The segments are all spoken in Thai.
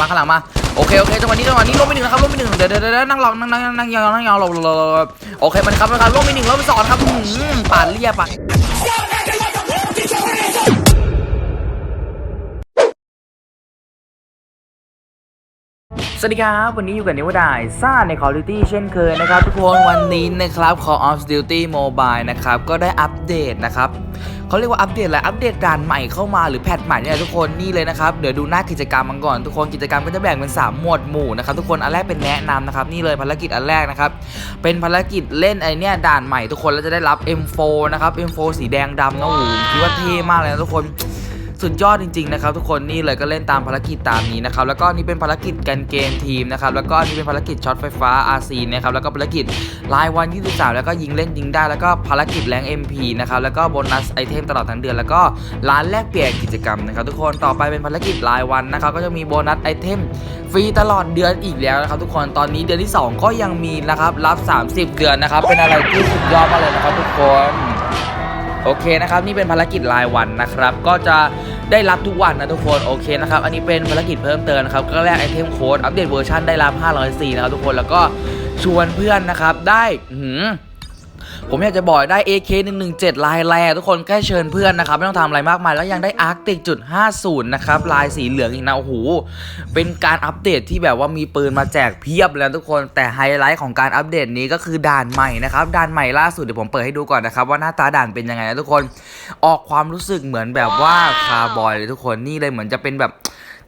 มาข้างหลังมาโอเคโอเคจังหวะนี้จังหวะนี้ลงไปหนึ่งนะครับลงไปหนึ่งเดี๋ยวเดี๋ยวเดี๋ยวนั่งรอนั่งนั่งนั่งยองนั่งยองเราโอเคมันครับมันครับลงไปหนึ่งลงไปสองครับป่านเรียบอ่น วัสดีครับ วันนี้อยู่กับนิวดายซ่าใน Call of Duty เช่นเคยนะครับ ทุกคนวันนี้นะครับ Call of Duty Mobile นะครับ ก็ได้อัปเดตนะครับเขาเรียกว่าอัปเดตอะไรอัปเดตด่านใหม่เข้ามาหรือแพทใหม่เนี่ยทุกคนนี่เลยนะครับเดี๋ยวดูหน้ากิจกรรมมันก่อนทุกคนกิจกรรมก็จะแบ่งเป็น 3 หมวดหมู่นะครับทุกคนอันแรกเป็นแนะนำนะครับนี่เลยภารกิจอันแรกนะครับเป็นภารกิจเล่นไอเนี่ยด่านใหม่ทุกคนแล้วจะได้รับ M4 นะครับ M4 สีแดงดำนะโอ้โหคิดว่าเท่มากเลยนะทุกคน สุดยอดจริงๆนะครับทุกคนนี่เลยก็เล่นตามภารกิจตามนี้นะครับแล้วก็นี่เป็นภารกิจกันเกมทีมนะครับแล้วก็นี่เป็นภารกิจช็อตไฟฟ้า RC นะครับแล้วก็ภารกิจรายวัน 23 แล้วก็ยิงเล่นยิงได้ แล้วก็ภารกิจแรง MP นะครับแล้วก็โบนัสไอเทมตลอดทั้งเดือน แล้วก็ร้านแลกเปลี่ยนกิจกรรมนะครับทุกคนต่อไปเป็นภารกิจรายวันนะครับก็จะมีโบนัสไอเทมฟรีตลอดเดือนอีกแล้วนะครับทุกคนตอนนี้เดือนที่ 2 ก็ยังมีนะครับรับ 30 เดือนนะครับเป็นอะไรที่สุดยอดมากเลยนะครับทุกคน โอเคนะครับนี่เป็นภารกิจรายวันนะครับก็จะได้รับทุกวันนะทุกคนโอเคนะครับอันนี้เป็นภารกิจเพิ่มเติมนะครับก็แลกไอเทมโค้ดอัปเดตเวอร์ชันได้รับ504นะครับทุกคนแล้วก็ชวนเพื่อนนะครับได้หือ ผมอยากจะบอกได้ AK 117ลายแรทุกคนแค่เชิญเพื่อนนะครับ ไม่ต้องทำอะไรมากมาย แล้วยังได้ Arctic จุด50นะครับลายสีเหลืองอีกนะโอ้โหเป็นการอัปเดตที่แบบว่ามีปืนมาแจกเพียบเลยนะทุกคนแต่ไฮไลท์ของการอัปเดตนี้ก็คือด่านใหม่นะครับด่านใหม่ล่าสุดเดี๋ยวผมเปิดให้ดูก่อนนะครับว่าหน้าตาด่านเป็นยังไงนะทุกคนออกความรู้สึกเหมือนแบบว่าคาร์บอยเลยทุกคนนี่เลยเหมือนจะเป็นแบบ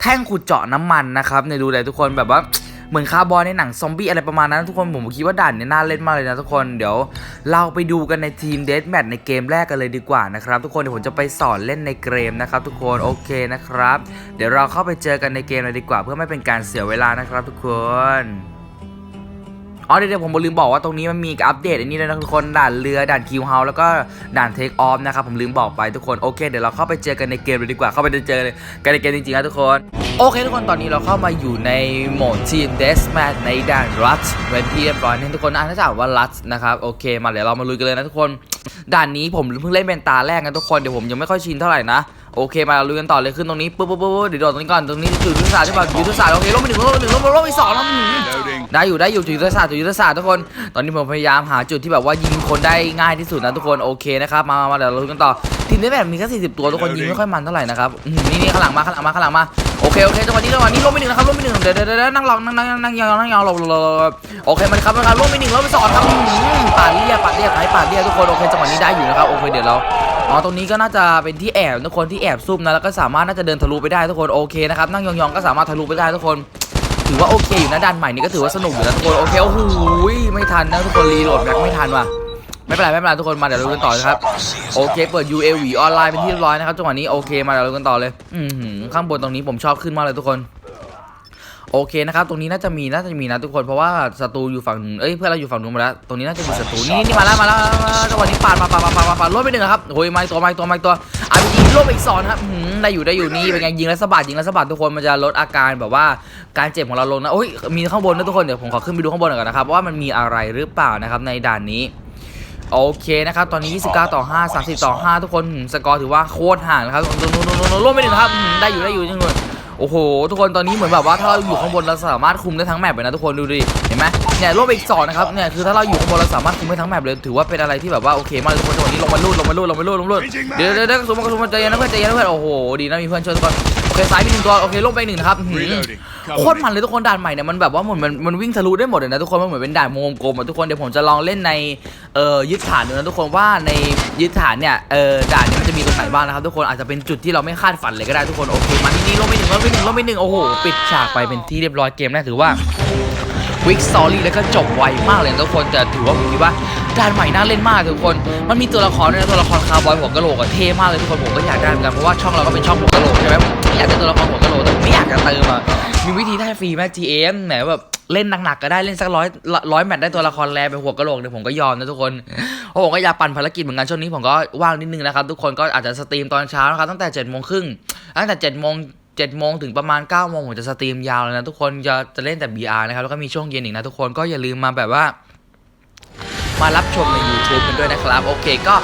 แท่งขุดเจาะน้ำมันนะครับในยดูเลยทุกคนแบบว่า เหมือนคาร์บอยในหนังซอมบี้อะไรประมาณนั้นทุกคนผมคิดว่าด่านนี้น่าเล่นมากเลยนะทุกคนเดี๋ยวเราไปดูกันในทีมเดสแมทในเกมแรกกันเลยดีกว่านะครับทุกคนเดี๋ยวผมจะไปสอนเล่นในเกมนะครับทุกคนโอเคนะครับ เดี๋ยวเราเข้าไปเจอกันในเกมเลยดีกว่า เพื่อไม่เป็นการเสียเวลานะครับทุกคน อ๋อเดี๋ยวผมลืมบอกว่าตรงนี้มันมีอัปเดตอันนี้เลยนะทุกคนด่านเรือด่านคิวเฮาแล้วก็ด่านเทคออฟนะครับผมลืมบอกไปทุกคนโอเคเดี๋ยวเราเข้าไปเจอกันในเกมเลยดีกว่าเข้าไปเจอกันในเกมจริงๆนะทุกคนโอเคทุกคนตอนนี้เราเข้ามาอยู่ในโหมดทีมเดสแมทในด่านรัตเป็นที่เรียบร้อยนะทุกคนอ่านถ้าจะอ่านว่ารัตนะครับโอเคมาเดี๋ยวเรามาลุยกันเลยนะทุกคน ด่านนี้ผมเพิ่งเล่นเป็นตาแรกนะทุกคนเดี๋ยวผมยังไม่ค่อยชินเท่าไหร่นะ โอเคมาเราลุยกันต่อเลยขึ้นตรงนี้ปุ๊บปุ๊บปุ๊บเดี๋ยวโดดตรงนี้ก่อนตรงนี้จุดยุทธศาสตร์ใช่ป่ะยุทธศาสตร์โอเคลงไปหนึ่งลงไปหนึ่งลงไปลงไปสองแล้วอื้อหือ Loading. ได้อยู่ได้อยู่จุดยุทธศาสตร์จุดยุทธศาสตร์ทุกคนตอนนี้ผมพยายามหาจุดที่แบบว่ายิงคนได้ง่ายที่สุดนะทุกคนโอเคนะครับมามามาเดี๋ยวเราดูกันต่อทีมนี้แบบมีแค่40ตัวทุกคนยิงไม่ค่อยมันเท่าไหร่นะครับอื้อหือนี่นี่ข้างหลังมาข้างหลังมาข้างหลังมาโอเคโอเคจังหวะนี้จังหวะนี้ลงไปหนึ่งนะครับลงไปหนึ่งเดี๋ยวเดี๋ยวเดี๋ยวนั่งรอนั่งนั่งนั่งยองนั่งยองรอรอรอรอโอเคมันครับมันครับลงไปหนึ่งลงไปสองครับอื้อหือปาดเรียบปาดเรียบไหนปาดเรียบทุกคนโอเคจังหวะนี้ได้อยู่นะครับโอเคเดี๋ยวเรา อ๋อตรงนี้ก็น่าจะเป็นที่แอบทุกคนที่แอบซุ่มนะแล้วก็สามารถน่าจะเดินทะลุไปได้ทุกคนโอเคนะครับนั่งยองๆก็สามารถทะลุไปได้ทุกคน ถือว่าโอเคอยู่นะดันใหม่นี่ก็ถือว่าสนุกอยู่นะทุกคนโอเคโอ้โหไม่ทันนะทุกคนรีโหลดแบ็คไม่ทันว่ะไม่เป็นไรไม่เป็นไรทุกคนมาเดี๋ยวเรากันต่อนะครับโอเค เปิด UAV ออนไลน์เป็นที่เรียบร้อยนะครับจังหวะนี้โอเคมาเดี๋ยวเรากันต่อเลย อืข้างบนตรงนี้ผมชอบขึ้นมากเลยทุกคน โอเคนะครับตรงนี้น่าจะมีน่าจะมีนะทุกคนเพราะว่าศัตรูอยู่ฝั่งหนึ่งเอ้ยเพื่อนเราอยู่ฝั่งนู้นมาแล้วตรงนี้น่าจะมีศัตรูนี่นี่มาแล้วมาแล้วมาแล้วจังหวะนี้ปาดมาปาดมาปาดมาปาดรถไปหนึ่งนะครับโอ้ยไม่ตัวไม่ตัวไม่ตัวอาร์พีจีรถไปอีกสองนะครับอื้อหือได้อยู่ได้อยู่นี่เป็นไงยิงแล้วสะบัดยิงแล้วสะบัดทุกคนมันจะลดอาการแบบว่าการเจ็บของเราลงนะโอ้ยมีข้างบนนะทุกคนเดี๋ยวผมขอขึ้นไปดูข้างบนหน่อยก่อนนะครับว่ามันมีอะไรหรือเปล่านะครับในด่านนี้โอเคนะครับ ตอนนี้ 29 ต่อ 5 30 ต่อ 5 ทุกคนหืมสกอร์ถือว่าโคตรห่างนะครับโน้นโน้นโน้นโน้นลงไปหนึ่งครับหืมได้อยู่ ได้อยู่จริงเลย โอ้โห ทุกคนตอนนี้เหมือนแบบว่าถ้าเราอยู่ข้างบนเราสามารถคุมได้ทั้งแมปเลยนะทุกคนดูดิเห็นไหมเนี่ยลบอีกสองนะครับเนี่ยคือถ้าเราอยู่ข้างบนเราสามารถคุมได้ทั้งแมปเลยถือว่าเป็นอะไรที่แบบว่าโอเคมากเลยทุกคนจังหวะนี้ลงมาลูดลงมาลูดลงมาลูดลงมาลูดเดี๋ยวเดี๋ยวเดี๋ยวกระสุนมากระสุนมาใจเย็นนะเพื่อนใจเย็นนะเพื่อนโอ้โหดีนะมีเพื่อนช่วยทุกคนโอเคซ้ายมีหนึ่งตัวโอเคลงไปหนึ่งนะครับ โคตรมันเลยทุกคนด่านใหม่เนี่ยมันแบบว่าเหมือนมันมันวิ่งทะลุได้หมดเลยนะทุกคนมันเหมือนเป็นด่านวงกลมอะทุกคนเดี๋ยวผมจะลองเล่นในเอ่อยึดฐานดูนะทุกคนว่าในยึดฐานเนี่ยเอ่อด่านเนี้มันจะมีตรงไหนบ้างนะครับทุกคนอาจจะเป็นจุดที่เราไม่คาดฝันเลยก็ได้ทุกคนโอเคมาที่นี่ลงไปหนึ่งลงไปหนึ่งลงไปหนึ่งโอ้โหปิดฉากไปเป็นที่เรียบร้อยเกมแรกถือว่าวิกสตอรี่แล้วก็จบไวมากเลยทุกคนแต่ถือว่าผมคิดว่าด่านใหม่น่าเล่นมากทุกคน มันมีตัวละครด้วยนะตัวละครคาร์บอยหัวกะโหลกอะเท่มากเลยทุกคนผมก็อยากได้เหมือนกันเพราะว่าช่องเราก็เป็นช่องหัวกะโหลกใช่ไหมผมอยากได้ตัวละครหัวกะโหลกแต่ไม่อยากจะเติมอะ มีวิธีได้ฟรีไหม GM ไหนแบบเล่นหนักๆก็ได้เล่นสักร้อยร้อยแมตช์ได้ตัวละครแรเป็นหัวกระโหลกเนี่ยผมก็ยอมนะทุกคนเพราะผมก็อยากปั่นภารกิจเหมือนกันช่วงนี้ผมก็ว่างนิดนึงนะครับทุกคนก็อาจจะสตรีมตอนเช้านะครับตั้งแต่7จ็ดโมงครึ่งตั้งแต่7จ็ดโมงเจ็ดโมงถึงประมาณ9ก้าโมงผมจะสตรีมยาวเลยนะทุกคนจะจะเล่นแต่ BR นะครับแล้วก็มีช่วงเย็นอีกนะทุกคนก็อย่าลืมมาแบบว่า มารับชมใน YouTube กันด้วยนะครับ โอเคก็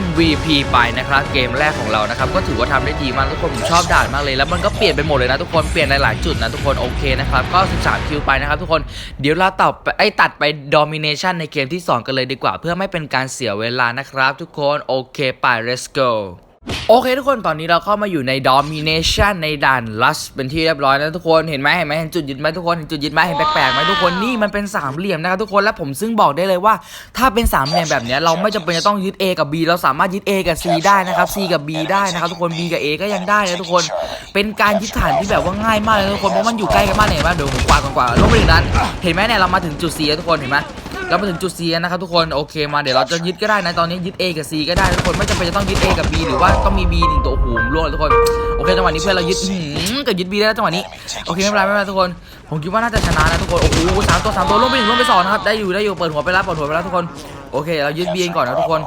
MVP ไปนะครับเกมแรกของเรานะครับก็ถือว่าทำได้ดีมากทุกคนผมชอบด่านมากเลยแล้วมันก็เปลี่ยนไปหมดเลยนะทุกคนเปลี่ยนในหลายจุดนะทุกคนโอเคนะครับก็13คิวไปนะครับทุกคนเดี๋ยวเราต่อไปไอ้ตัดไป Domination ในเกมที่ 2 กันเลยดีกว่า เพื่อไม่เป็นการเสียเวลานะครับ ทุกคนโอเคไป let's go โอเคทุกคนตอนนี้เราเข้ามาอยู่ใน Domination ในด่าน Lush เป็นที่เรียบร้อยแล้วทุกคนเห็นไหมเห็นไหมเห็นจุดยึดไหมทุกคนเห็นจุดยึดไหมเห็นแปลกๆไหมทุกคนนี่มันเป็นสามเหลี่ยมนะครับทุกคนและผมซึ่งบอกได้เลยว่า ถ้าเป็นสามเหลี่ยมแบบนี้เราไม่จำเป็นจะต้องยึด A กับ B เราสามารถยึด A กับ C ได้นะครับ C กับ B ได้นะครับทุกคน B กับ A ก็ยังได้นะทุกคน เป็นการยึดฐานที่แบบว่าง่ายมากเลยทุกคนเพราะมันอยู่ใกล้กันมากเลยเห็นไหมเดี๋ยวผมกวาดก่อนกวาดลงไปถึงนั้นเห็นไหมเนี่ยเรามาถึงจุด C แล้วทุกคนเห็นไหม เรามาถึงจุด C นะครับทุกคนโอเคมาเดี๋ยวเราจะยึดก็ได้นะตอนนี้ยึด A กับ C ก็ได้ทุกคนไม่จำเป็นจะต้องยึด A กับ B หรือว่าต้องมี B หนึ่งตัวโอ้โหผมร่วงเลยทุกคนโอเคจังหวะนี้เพื่อนเรายึดหืมเกิดยึด B ได้แล้วจังหวะนี้โอเคไม่เป็นไรไม่เป็นไรทุกคน ผมคิดว่าน่าจะชนะนะทุกคนโอ้โหสามตัวสามตัวลงไปหนึ่งลงไปสองนะครับได้อยู่ได้อยู่เปิดหัวไปแล้วเปิดหัวไปแล้วทุกคนโอเค เรายึด B ก่อนนะทุกคน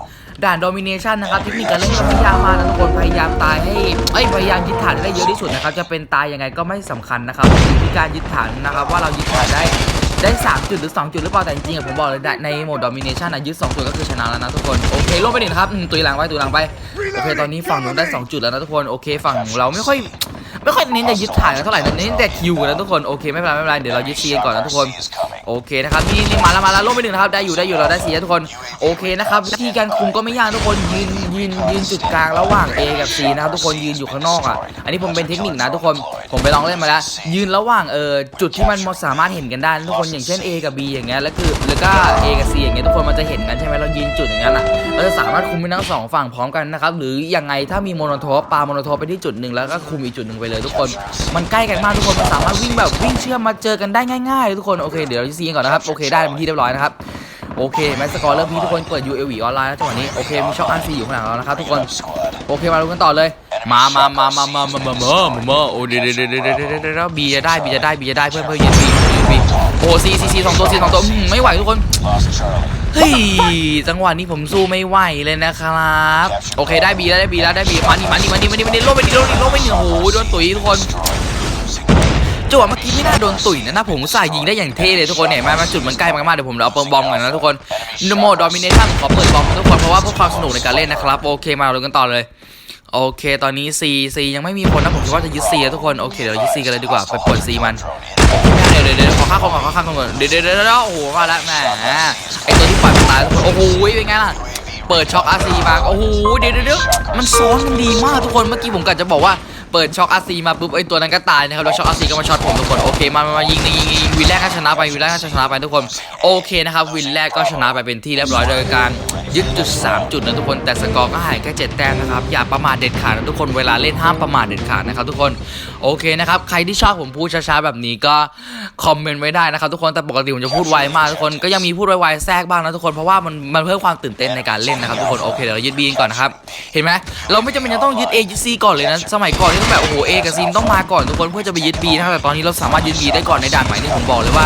ด่าน domination นะครับเทคนิคการเล่นก็ไม่ยากมากนะทุกคนพยายามตายให้เอ้ยพยายามยึดฐานได้เยอะที่สุดนะครับจะเป็นตายยังไงก็ไม่สำคัญนะครับอยู่ที่การยึดฐานนะครับว่าเรายึดฐานได้ ได้ 3 จุดหรือ 2 จุดหรือเปล่าแต่จริงๆอะผมบอกเลยในโหมด domination อะยึด2จุดก็คือชนะแล้วนะทุกคนโอเคลงไปหนึ่งครับอืมตุยหลังไปตุยหลังไปโอเคตอนนี้ฝั่งนู้นได้ 2 จุดแล้วนะทุกคนโอเคฝั่งเราไม่ค่อยไม่ค่อยเน้นจะยึดฐานกันเท่าไหร่นะเน้นแต่คิวกันะทุกคนโอเคไม่เป็นไรไม่เป็นไรเดี๋ยวเรายึดซีกันก่อนนะทุกคน โอเคนะครับนี่นี่มาแล้วมาแล้วลงไปหนึ่งนะครับได้อยู่ได้อยู่เราได้ซีทุกคนโอเคนะครับวิธีการคุมก็ไม่ยากทุกคนยืนยืนยืนจุดกลางระหว่าง A กับ C นะครับทุกคนยืนอยู่ข้างนอกอะอันนี้ผมเป็นเทคนิคนะทุกคนผมไปลองเล่นมาแล้ว ยืนระหว่างเออจุดที่มันสามารถเห็นกันได้ทุกคนอย่างเช่น A กับ B อย่างเงี้ยแล้วคือแล้วก็ A กับ C อย่างเงี้ยทุกคนมันจะเห็นกันใช่ไหมเรายืนจุดอย่างนั้นอะเราจะสามารถคุมไปทั้งสองฝั่งพร้อมกันนะครับหรือยังไงถ้ามีโมโนโทปปาโมโนโทปไปที่จุดหนึ่งแล้วก็คุมอีกจุดหนึ่งไปเลย ทุกคนมันใกล้กันมากทุกคนมันสามารถวิ่งแบบวิ่งเชื่อมมาเจอกันได้ง่ายๆทุกคนโอเคเดี๋ยวเราจะซีกันก่อนนะครับ โอเค ได้เป็นที่เรียบร้อยนะครับ โอเคแมสกอร์เริ่มพี่ทุกคนเปิด UAV ออนไลน์แล้วจังหวะนี้ โอเค มีช็อคอันซีอยู่ข้างหลังเรานะครับทุกคน โอเค มาดูกันต่อเลย มามามามามามามามามามาโอ้เดี๋ยวเดี๋ยวเดี๋ยวเดี๋ยวเดี๋ยวเดี๋ยวบีจะได้บีจะได้บีจะได้เพื่อนเพื่อนยืนบียืนบีโอ้ซีซีซีสองตัวซีสองตัวอืมไม่ไหวทุกคน เฮ้ย จังหวะนี้ผมสู้ไม่ไหวเลยนะครับ โอเค ได้บีแล้วได้บีแล้วได้บีมานี่มานี่มานี่มานี่มานี่โลไปดิโลไปดิโลไปดิโอ้โหโดนตุ๋ยทุกคน จังหวะเมื่อกี้ไม่น่าโดนตุ๋ยนะนะผมอุตส่าห์ยิงได้อย่างเท่เลยทุกคนเนี่ยมามาจุดมันใกล้มากๆเดี๋ยวผมเอาเปิดบอมก่อนนะทุกคนนโมดอมิเนชั่นขอเปิดบอมทุกคนเพราะว่าเพื่อความสนุกในการเล่นนะครับโอเคมาดูกันต่อเลยโอเค ตอนนี้ C C ยังไม่มีคนนะผมคิดว่าจะยึด C ทุกคนโอเคเดี๋ยวยึด C กันเลยดีกว่าไปปลด C มันเดี๋ยวเดี๋ยวเดี๋ยวขอฆ่าคนก่อนขอฆ่าคนก่อนเดี๋ยวเดี๋ยวเดี๋ยวโอ้โหมาแล้วแหมไอตัวที่ปล่อยมันตายทุกคนโอ้โหเป็นไงล่ะเปิดช็อคอาซีมาโอ้โหเดี๋ยวเดี๋ยวมันซ้อนกันดีมากทุกคนเมื่อกี้ผมกะจะบอกว่า เปิดช็อคอาซีมาปุ๊บไอตัวนั้นก็ตายนะครับแล้วช็อคอาซีก็มาช็อตผมทุกคนโอเคมามายิงยิงยิงวินแรกก็ชนะไปวินแรกก็ชนะไปทุกคนโอเคนะครับวินแรกก็ชนะไปเป็นที่เรียบร้อยโดยการยึดจุด 3 จุดนะทุกคนแต่สกอร์ก็หายแค่7แต้มนะครับอย่าประมาทเด็ดขาดนะทุกคนเวลาเล่นห้ามประมาทเด็ดขาดนะครับทุกคนโอเคนะครับใครที่ชอบผมพูดช้าๆแบบนี้ก็คอมเมนต์ไว้ได้นะครับทุกคนแต่ปกติผมจะพูดไวมากทุกคนก็ยังมีพูดไวๆแทรกบ้างนะทุกคนเพราะว่ามันมันเพิ่มความตื่นเต้นในการเล่นนะครับทุกคนโอเคเดี๋ยวเรายึดบีก่อนนะครับเห็นไหมเราไม่จำเป็นจะต้องยึด A ยึด C ก่อนเลยนะสมัยก่อนนี่ต้องแบบโอ้โห A กับ C ต้องมาก่อนทุกคนเพื่อจะไปยึด B นะครับแต่ตอนนี้เราสามารถยึด B ได้ก่อนในด่านใหม่นี่ผมบอกเลยว่า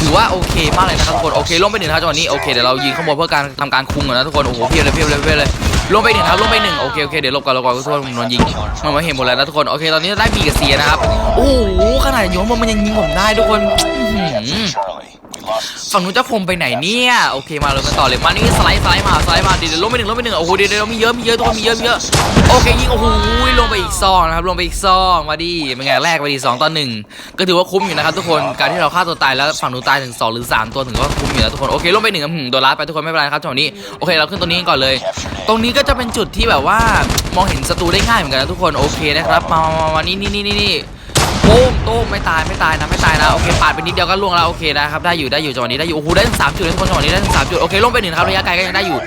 ถือว่าโอเคมากเลยนะครับทุกคนโอเคลงไปหนึ่งนะครับจังหวะนี้โอเคเดี๋ยวเรายิงข้างบนเพื่อการทำการคุมก่อนนะทุกคนโอ้โหเพียบเลยเพียบเลยเพียบเลยลงไปหนึ่งครับลงไปหนึ่งโอเคโอเคเดี๋ยวลบก่อนลบก่อนทุกคนผมโดนยิงมันมาเห็นหมดแล้วนะทุกคนโอเคตอนนี้ได้ B กับ C นะครับโอ้โหขนาดยู่ข้างบนมันยังยิงผมได้ทุกคน ฝั่งนู้นจะคมไปไหนเนี่ยโอเคมาเลยกันต่อเลยมานี่สไลด์สไลด์มาสไลด์มาเดี๋ยวลงไปหนึ่งลงไปหนึ่งโอ้โหเดี๋ยวเดี๋ยวมีเยอะมีเยอะทุกคนมีเยอะมีเยอะโอเคยิงโอ้โหลงไปอีกซองนะครับลงไปอีกซองมาดิเป็นไงแรกไปดีสองต่อหนึ่งก็ถือว่าคุ้มอยู่นะครับทุกคนการที่เราฆ่าตัวตายแล้วฝั่งนู้นตายถึงสองหรือสามตัวถึงว่าคุ้มอยู่นะทุกคนโอเคลงไปหนึ่งอืมโดนลัดไปทุกคนไม่เป็นไรครับจังหวะนี้โอเคเราขึ้นตัวนี้ก่อนเลย ตรงนี้ก็จะเป็นจุดที่แบบว่ามองเห็นศัตรูได้ง่ายเหมือนกันนะทุกคนโอเคนะครับมามามานี่นี่นี่นี่ โต้มโต้มไม่ตายไม่ตายนะไม่ตายนะโอเคปาดไปนิดเดียวก็ล่วงแล้วโอเคนะครับได้อยู่ได้อยู่จังหวะนี้ได้อยู่โอ้โหได้ถึงสามจุดเลยทุกคนจังหวะนี้ได้ถึงสามจุดโอเคล่วงไปหนึ่งครับระยะไกลก็ยังได้อยู่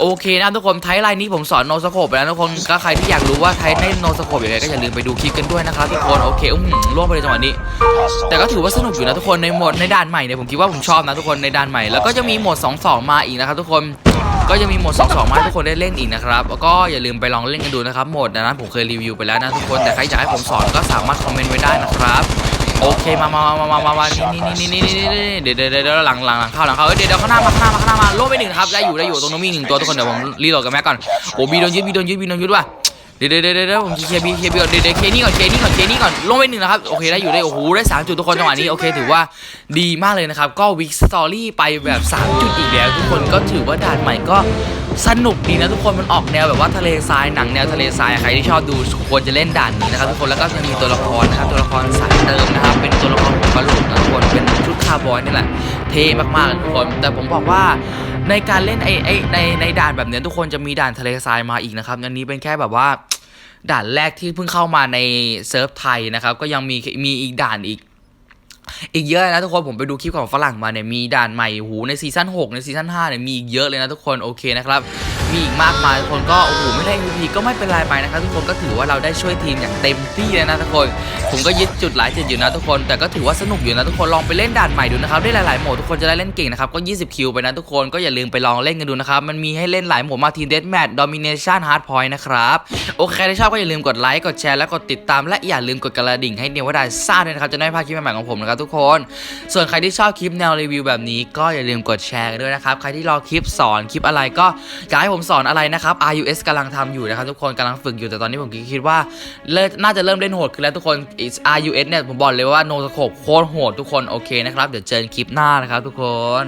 โอเคนะทุกคนไทยไลน์นี้ผมสอนโนสโคปไปแล้วทุกคนก็ใครที่อยากรู้ว่าไทยในโนสโคปอย่างไรก็อย่าลืมไปดูคลิปกันด้วยนะครับทุกคนโอเคอุ้มล่วงไปเลยจังหวะนี้ แต่ก็ถือว่าสนุกอยู่นะทุกคนในโหมดในด่านใหม่เนี่ยผมคิดว่าผมชอบนะทุกคนในด่านใหม่แล้วก็จะมีโหมด 2 2 มาอีกนะครับทุกคน ก็ยังมีโหมด 2 2 มาให้ทุกคนได้เล่นอีกนะครับแล้วก็อย่าลืมไปลองเล่นกันดูนะครับโหมดนั้นผมเคยรีวิวไปแล้วนะทุกคนแต่ใครอยากให้ผมสอนก็สามารถคอมเมนต์ไว้ได้นะครับโอเคมามามามามามานี่นี่นี่นี่นี่นี่เดี๋ยวเดี๋ยวเดี๋ยวหลังหลังหลังเข้าหลังเข้าเดี๋ยวเดี๋ยวข้างหน้ามาข้างหน้ามาข้างหน้ามาโลงไปหนึ่งครับได้อยู่ได้อยู่ตรงนู้นมีหนึ่งตัวทุกคนเดี๋ยวผมรีโหลดกับแม็กก่อนโอ้บีโดนยึดบีโดนยึดบีโดนยึดว่ะ เดี๋ยวเดี๋ยวเดี๋ยวผมเคลียร์บีเคลียร์บีก่อนเดี๋ยวเดี๋ยวเคนี่ก่อนเคนี่ก่อนเคนี่ก่อนลงไปหนึ่งนะครับโอเคได้อยู่ได้โอ้โหได้สามจุดทุกคนจังหวะนี้โอเคถือว่าดีมากเลยนะครับก็วิกสตอรี่ไปแบบสามจุดอีกแล้วทุกคนก็ถือว่าด่านใหม่ก็สนุกดีนะทุกคนมันออกแนวแบบว่าทะเลทรายหนังแนวทะเลทรายใครที่ชอบดูควรจะเล่นด่านนี้นะครับทุกคนแล้วก็จะมีตัวละครนะครับตัวละครสายเติมนะครับเป็นตัวละครของกระโหลกนะทุกคนเป็นชุดคาร์บอยนี่แหละเท่มากๆทุกคนแต่ผมบอกว่า ในการเล่นไอ้ไอ้ในในด่านแบบนี้ทุกคนจะมีด่านทะเลทรายมาอีกนะครับอันนี้เป็นแค่แบบว่าด่านแรกที่เพิ่งเข้ามาในเซิร์ฟไทยนะครับก็ยังมีมีอีกด่านอีก อีกเยอะนะทุกคนผมไปดูคลิปของฝรั่งมาเนี่ยมีด่านใหม่หูในซีซั่น6ในซีซั่น5เนี่ยมีอีกเยอะเลยนะทุกคนโอเคนะครับ มีอีกมากมายทุกคนก็โอ้โหไม่ได้ MVP ก็ไม่เป็นไรไปนะครับทุกคนก็ถือว่าเราได้ช่วยทีมอย่างเต็มที่เลยนะทุกคน ผมก็ยึดจุดหลายจุดอยู่นะทุกคน แต่ก็ถือว่าสนุกอยู่นะทุกคนลองไปเล่นด่านใหม่ดูนะครับได้หลายๆโหมดทุกคนจะได้เล่นเก่งนะครับก็ 20 คิวไปนะทุกคนก็อย่าลืมไปลองเล่นกันดูนะครับมันมีให้เล่นหลายโหมดมาทีมเดสแมทดอมิเนชันฮาร์ดพอยต์นะครับโอเคถ้าชอบก็อย่าลืมกดไลค์กดแชร์และกดติดตาม และอย่าลืมกดกระดิ่งให้เนวดายซ่าด้วยนะครับจะได้พลาดคลิปใหม่ๆของผมนะครับทุกคน ส่วนใครที่ชอบคลิปแนวรีวิวแบบนี้ ก็อย่าลืมกดแชร์กันด้วยนะครับใครที่รอคลิปสอนคลิปอะไรก็อยากให้ผมสอนอะไรนะครับ RUS กำลังทำอยู่นะครับทุกคนกำลังฝึกอยู่แต่ตอนนี้ผมคิดว่าเริ่มน่าจะเริ่มเล่นโหดขึ้นแล้วทุกคน RUS เนี่ยผมบอกเลยว่าโนสโคปโคตรโหดทุกคนโอเคนะครับเดี๋ยวเจอกันคลิปหน้านะครับทุกคน